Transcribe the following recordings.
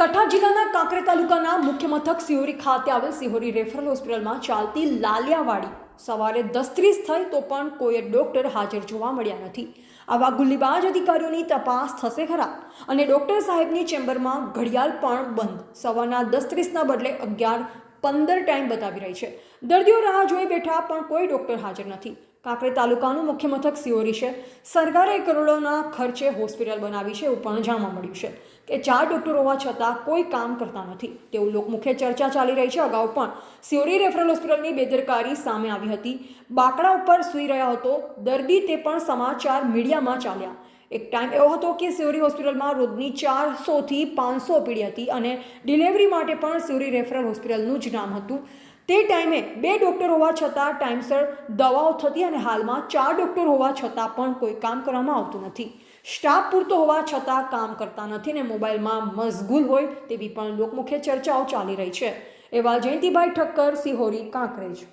બનાસકાંઠા જિલ્લાના કાંકરે તાલુકાના મુખ્ય મથક સિહોરી ખાતે આવેલ સિહોરી રેફરલ હોસ્પિટલમાં ચાલતી લાલિયાવાડી સવારે દસત્રીસ થઈ તો પણ કોઈ ડોક્ટર હાજર જોવા મળ્યા નથી. આવા ગુલ્લીબાજ અધિકારીઓની તપાસ થશે ખરા અને ડોક્ટર સાહેબની ચેમ્બરમાં ઘડિયાળ પણ બંધ. સવારના દસત્રીસના બદલે અગિયાર પંદર ટાઈમ બતાવી રહી છે. દર્દીઓ રાહ જોઈ બેઠા પણ કોઈ ડોક્ટર હાજર નથી. કાંકરેજ તાલુકાનું મુખ્ય મથક સિયોરી છે. સરકારે કરોડોના ખર્ચે હોસ્પિટલ બનાવી છે એવું પણ જાણવા મળ્યું છે કે ચાર ડૉક્ટરો હોવા છતાં કોઈ કામ કરતા નથી. તેવું લોકમુખ્ય ચર્ચા ચાલી રહી છે. અગાઉ પણ સિયોરી રેફરલ હોસ્પિટલની બેદરકારી સામે આવી હતી. બાકડા ઉપર સૂઈ રહ્યો હતો. દર્દી તે પણ સમાચાર મીડિયામાં ચાલ્યા. એક ટાઈમ એવો હતો કે સિયોરી હોસ્પિટલમાં રોજની ચારસોથી પાંચસો પીડી હતી અને ડિલિવરી માટે પણ સિયોરી રેફરલ હોસ્પિટલનું જ નામ હતું. તે ટાઈમે બે ડૉક્ટર હોવા છતાં ટાઈમસર દવાઓ થતી અને હાલમાં ચાર ડૉક્ટર હોવા છતાં પણ કોઈ કામ કરવામાં આવતું નથી. સ્ટાફ પૂરતો હોવા છતાં કામ કરતા નથી ને મોબાઈલમાં મશગુલ હોય તેવી પણ લોકમુખ્ય ચર્ચાઓ ચાલી રહી છે. એવા જયંતિભાઈ ઠક્કર સિહોરી કાંકરેજ.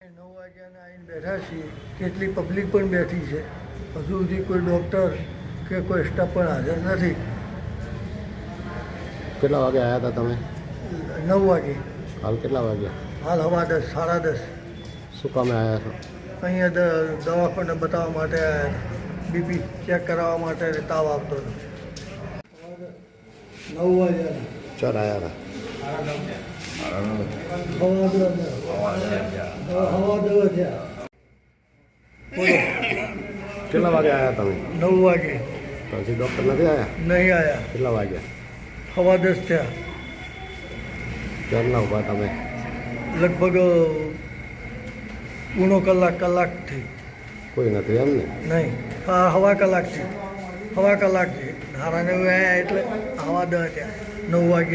નવ વાગ્યાના આવીને બેઠા છીએ. કેટલી પબ્લિક પણ બેઠી છે. હજુ સુધી કોઈ ડૉક્ટર કે કોઈ સ્ટાફ પણ હાજર નથી. કેટલા વાગે આવ્યા હતા તમે? નવ વાગે. હાલ કેટલા વાગ્યા? હાલ હવા દસ સાડા દસ. શું કામે આવ્યા છો? અહીંયા દવાખાને બતાવવા માટે આવ્યા બીપી ચેક કરાવવા માટે તાવ આવતો હતો. નવ વાગ્યા. ચાર આવ્યા બોલો કેટલા વાગે આવ્યા તમે? નવ વાગે. પછી ડૉક્ટર નથી આવ્યા નહીં આવ્યા કેટલા વાગ્યા? હવા દસ થયા. ક્યારના ઊભા તમે? લગભગ ઉણો કલાક કલાક થઈ. કોઈ નથી એમ ને નહીં હા હવા કલાક છે હવા કલાક છે ધારાને એટલે હવા દસ ત્યાં નવ વાગે